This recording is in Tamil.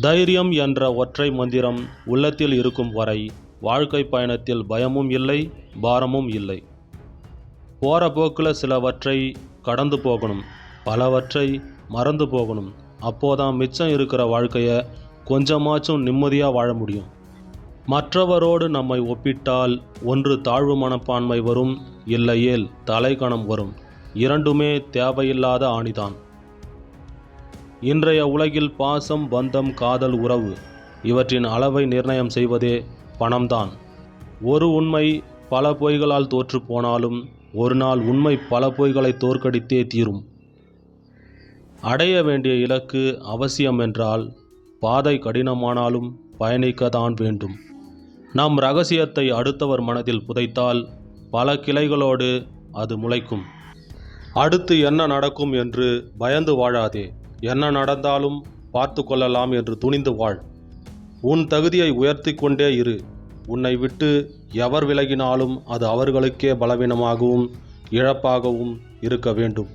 தைரியம் என்ற ஒற்றை மந்திரம் உள்ளத்தில் இருக்கும் வரை வாழ்க்கை பயணத்தில் பயமும் இல்லை பாரமும் இல்லை. போகிற போக்கில் சிலவற்றை கடந்து போகணும் பலவற்றை மறந்து போகணும். அப்போதான் மிச்சம் இருக்கிற வாழ்க்கையை கொஞ்சமாச்சும் நிம்மதியாக வாழ முடியும். மற்றவரோடு நம்மை ஒப்பிட்டால் ஒன்று தாழ்வு மனப்பான்மை வரும் இல்லையேல் தலைகணம் வரும். இரண்டுமே தேவையில்லாத ஆணிதான். இன்றைய உலகில் பாசம் பந்தம் காதல் உறவு இவற்றின் அளவை நிர்ணயம் செய்வதே பணம்தான். ஒரு உண்மை பல பொய்களால் தோற்று போனாலும் ஒரு நாள் உண்மை பல பொய்களை தோற்கடித்தே தீரும். அடைய வேண்டிய இலக்கு அவசியம் என்றால் பாதை கடினமானாலும் பயணிக்கத்தான் வேண்டும். நம் ரகசியத்தை அடுத்தவர் மனதில் புதைத்தால் பல கிளைகளோடு அது முளைக்கும். அடுத்து என்ன நடக்கும் என்று பயந்து வாழாதே. என்ன நடந்தாலும் பார்த்து கொள்ளலாம் என்று துணிந்து வாழ். உன் தகுதியை உயர்த்தி கொண்டே இரு. உன்னை விட்டு எவர் விலகினாலும் அது அவர்களுக்கே பலவீனமாகவும் இழப்பாகவும் இருக்க வேண்டும்.